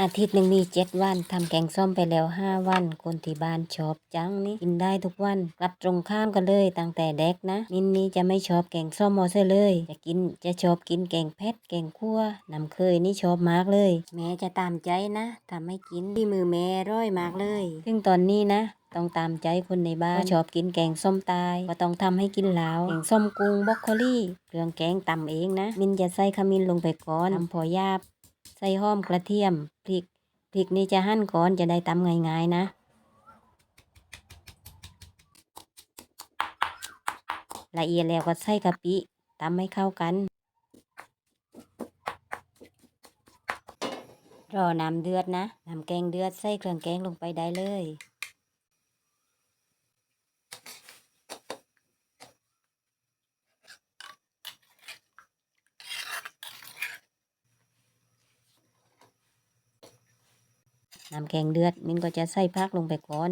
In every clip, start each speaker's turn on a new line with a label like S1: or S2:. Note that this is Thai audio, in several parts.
S1: อาทิตย์หนึ่งมีเจ็ดวันทำแกงส้มไปแล้วห้าวัน คนที่บ้านชอบจังนี่กินได้ทุกวัน กลับตรงข้ามกันเลยตั้งแต่เด็กนะ มินนี่จะไม่ชอบแกงส้มมอเซเลย จะกินจะชอบกินแกงเผ็ดแกงคั่วน้ำเคยนี่ชอบมากเลย แม่จะตามใจนะทำให้กินที่มือแม่ร่อยมากเลย ซึ่งตอนนี้นะต้องตามใจคนในบ้านชอบกินแกงส้มตายก็ต้องทำให้กินแล้วแกงส้มกุ้งบรอกโคลี่เครื่องแกงตำเองนะ มินจะใส่ขมิ้นลงไปก่อนทำพอยาบ ใส่หอมกระเทียมพริกพริกนี่จะหั่นก่อนจะได้ตำง่ายๆนะละเอียดแล้วก็ใส่กะปิตำให้เข้ากัน รอน้ำเดือดนะน้ำแกงเดือดใส่เครื่องแกงลงไปได้เลย น้ำแกงเดือดมินก็จะใส่พักลงไปก่อน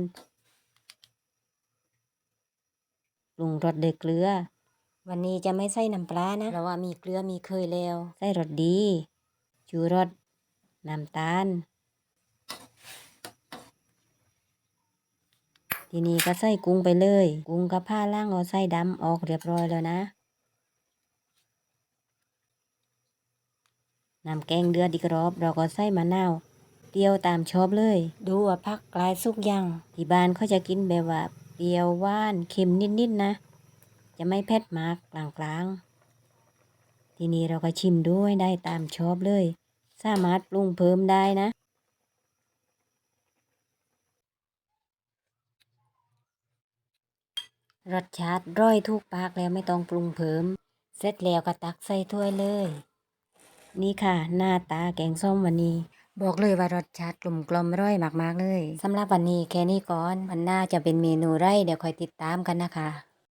S1: ปรุงรสด้วยเกลือ วันนี้จะไม่ใส่น้ำปลานะเพราะว่ามีเกลือมีเคยแล้ว ใส่รสดีชูรสน้ำตาล ทีนี้ก็ใส่กุ้งไปเลย กุ้งกับผ้าล่างเอาใส่ดำออกเรียบร้อยแล้วนะน้ำแกงเดือดอีกรอบ เราก็ใส่มะนาว เปรี้ยวตามชอบเลย ดูว่าพักกลายสุกยังที่บ้านเขาจะกินแบบว่าเปรี้ยวหวานเค็มนิดๆนะ จะไม่เผ็ดมากกลางๆ ทีนี้เราก็ชิมด้วยได้ตามชอบเลย สามารถปรุงเพิ่มได้นะรสชาติร่อยทุกปากแล้วไม่ต้องปรุงเพิ่ม เสร็จแล้วก็ตักใส่ถ้วยเลย นี่ค่ะ หน้าตาแกงส้มวันนี้ บอกเลยว่ารสชาติกลมกลมร่อยมากๆเลยสำหรับวันนี้แค่นี้ก่อนวันหน้าจะเป็นเมนูไรเดี๋ยวคอยติดตามกันนะคะ